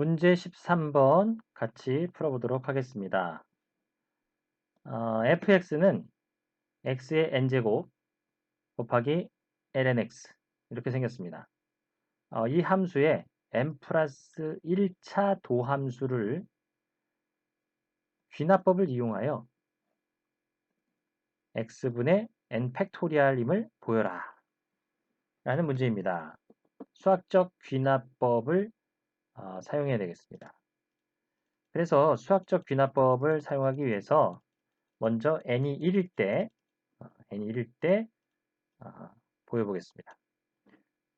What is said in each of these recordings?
문제 13번 같이 풀어보도록 하겠습니다. 어, fx는 x의 n제곱 곱하기 lnx 이렇게 생겼습니다. 어, 이 함수에 n 플러스 1차 도함수를 귀납법을 이용하여 x분의 n 팩토리알임을 보여라 라는 문제입니다. 수학적 귀납법을 어, 사용해야 되겠습니다. 그래서 수학적 귀납법을 사용하기 위해서 먼저 n이 1일 때 어, n이 1일 때 어, 보여보겠습니다.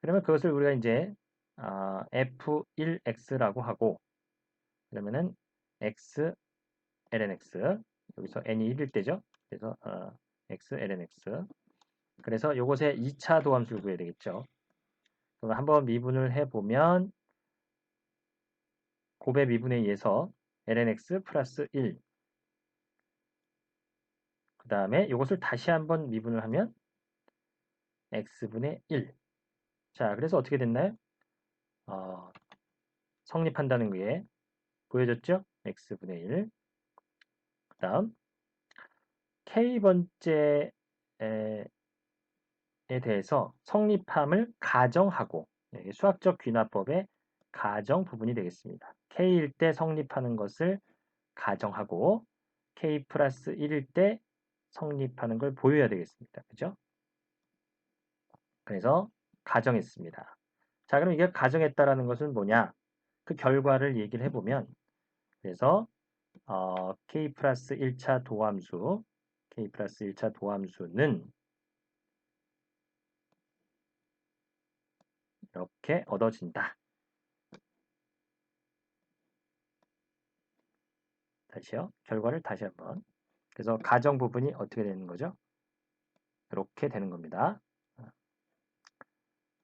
그러면 그것을 우리가 이제 어, f1x라고 하고 그러면은 x lnx 여기서 n이 1일 때죠. 그래서 어, x lnx 그래서 요것의 2차 도함수를 구해야 되겠죠. 그럼 한번 미분을 해보면 곱의 미분에 의해서 lnx 플러스 1. 그 다음에 이것을 다시 한번 미분을 하면 x분의 1. 자, 그래서 어떻게 됐나요? 어, 성립한다는 게 보여졌죠? x분의 1. 그 다음 k번째에 대해서 성립함을 가정하고 수학적 귀납법의 가정 부분이 되겠습니다. K일 때 성립하는 것을 가정하고 k 플러스 1일 때 성립하는 걸 보여야 되겠습니다. 그죠? 그래서 가정했습니다. 자, 그럼 이게 가정했다라는 것은 뭐냐? 그 결과를 얘기를 해보면 그래서 어, k 플러스 1차 도함수 k 플러스 1차 도함수는 이렇게 얻어진다. 다시요. 결과를 다시 한번. 그래서 가정 부분이 어떻게 되는 거죠? 이렇게 되는 겁니다.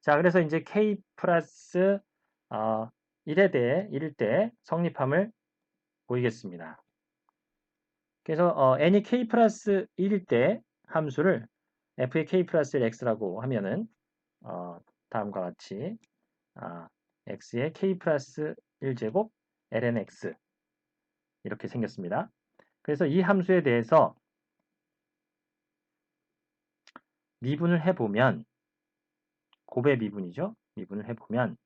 자, 그래서 이제 k 플러스 어, 1에 대해 1일 때 성립함을 보이겠습니다. 그래서 어, n이 k 플러스 1일 때 함수를 f의 k 플러스 x라고 하면은 어, 다음과 같이 아, x의 k 플러스 1제곱 ln x 이렇게 생겼습니다. 그래서 이 함수에 대해서 미분을 해보면 곱의 미분이죠. 미분을 해보면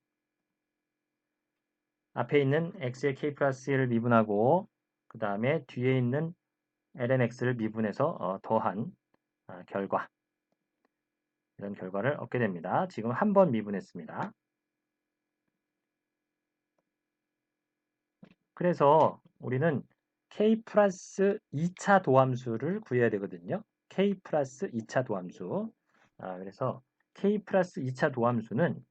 앞에 있는 x의 k 플러스 1을 미분하고 그 다음에 뒤에 있는 lnx를 미분해서 어, 더한 어, 결과 이런 결과를 얻게 됩니다. 지금 한 번 미분했습니다. 그래서 우리는 k 플러스 2차 도함수를 구해야 되거든요. k 플러스 2차 도함수. 아, 그래서 k 플러스 2차 도함수는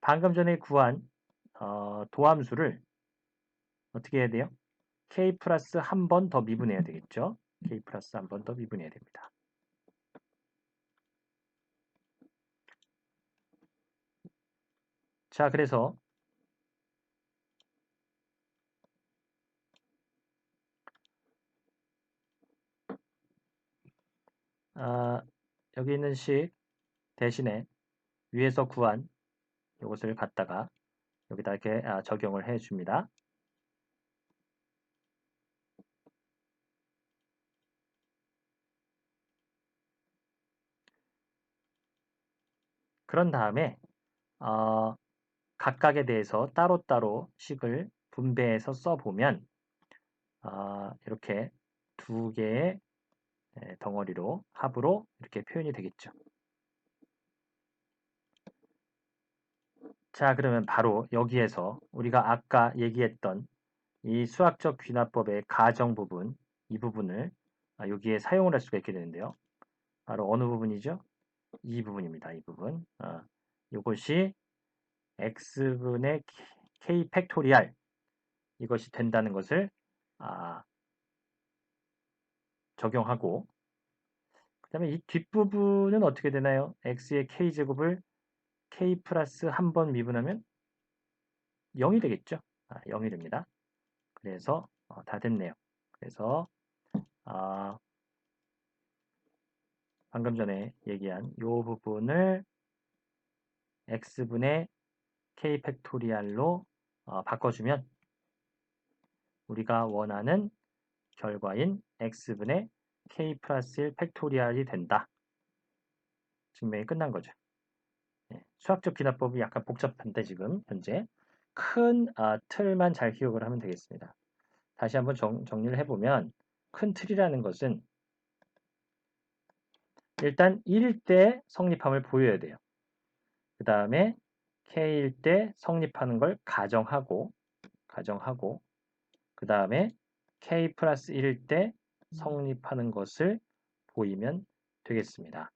방금 전에 구한 어, 도함수를 어떻게 해야 돼요? k 플러스 한 번 더 미분해야 되겠죠. k 플러스 한 번 더 미분해야 됩니다. 자, 그래서 아, 여기 있는 식 대신에 위에서 구한 이것을 갖다가 여기다 이렇게 아, 적용을 해 줍니다. 그런 다음에 어, 각각에 대해서 따로따로 식을 분배해서 써보면 어, 이렇게 두 개의 예, 덩어리로 합으로 이렇게 표현이 되겠죠. 자 그러면 바로 여기에서 우리가 아까 얘기했던 이 수학적 귀납법의 가정 부분 이 부분을 아, 여기에 사용을 할 수가 있게 되는데요. 바로 어느 부분이죠? 이 부분입니다. 이 부분. 아, 이것이 x분의 k 팩토리알 이것이 된다는 것을 아, 적용하고 그 다음에 이 뒷부분은 어떻게 되나요? x의 k제곱을 k 플러스 한 번 미분하면 0이 되겠죠? 아, 0이 됩니다. 그래서 어, 다 됐네요. 그래서 아, 방금 전에 얘기한 이 부분을 x분의 k 팩토리알로 어, 바꿔주면 우리가 원하는 결과인 x분의 k 플러스 1 팩토리얼이 된다. 증명이 끝난 거죠. 네, 수학적 기납법이 약간 복잡한데 지금 현재 큰 아, 틀만 잘 기억을 하면 되겠습니다. 다시 한번 정, 정리를 해보면 큰 틀이라는 것은 일단 1일 때 성립함을 보여야 돼요. 그 다음에 K일 때 성립하는 걸 가정하고 가정하고 그 다음에 K 플러스 1일 때 성립하는 것을 보이면 되겠습니다.